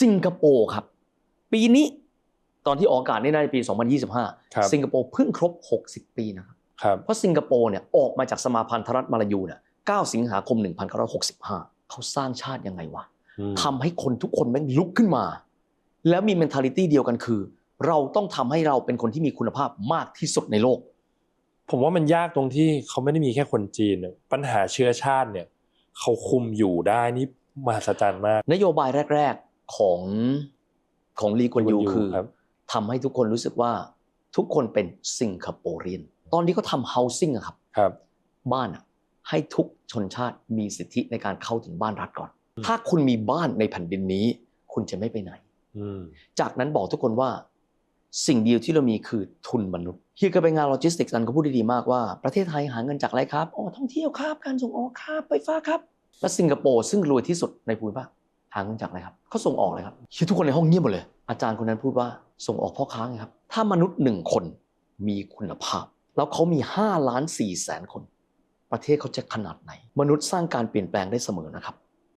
สิงคโปร์ครับ ปีนี้ตอนที่ออกอากาศนี่น่าจะปีครับ2025 สิงคโปร์เพิ่งครบ 60 ปีนะครับครับเพราะสิงคโปร์เนี่ยออกมาจากสมาพันธรัฐมาลายูเนี่ย9สิงหาคม 1965 เขาสร้างชาติยังไงวะอืมทำให้คนทุกคนแม่งลุกขึ้นมา แล้วมี mentality เดียวกันคือ เราต้องทำให้เราเป็นคนที่มีคุณภาพมากที่สุดในโลก ผมว่ามันยากตรงที่เขาไม่ได้มีแค่คนจีนอะปัญหาเชื้อชาติเนี่ยเขาคุมอยู่ได้นี่มหัศจรรย์มาก นโยบายแรกๆ ของของลีกวนยูลีกวนยูคือครับทำให้ทุกคนรู้สึกว่าทุกคนเป็นสิงคโปร์เรียน ตอนนี้เขาทำ housing อะครับครับ บ้านอะให้ทุกชนชาติมีสิทธิในการเข้าถึงบ้านรัฐก่อนอืมถ้าคุณมีบ้านในแผ่นดินนี้ คุณจะไม่ไปไหนอืมจากนั้นบอกทุกคนว่า สิ่งเดียวที่เรามีคือทุนมนุษย์เฮียเคยไปงานโลจิสติกส์อันก็พูดได้ดีมากว่าประเทศไทยหาเงินจากอะไรครับอ๋อท่องเที่ยวครับ การส่งออกครับไฟฟ้าครับ และสิงคโปร์ซึ่งรวยที่สุดในภูมิภาค หาเงินจากอะไรครับเขาส่งออกเลยครับคือทุกคนในห้องเงียบหมดเลย อาจารย์คนนั้นพูดว่าส่งออกพ่อค้าไงครับ ถ้ามนุษย์หนึ่งคนมีคุณภาพ แล้วเขามี5ล้าน4แสนคน ประเทศเขาจะขนาดไหน มนุษย์สร้างการเปลี่ยนแปลงได้เสมอนะครับ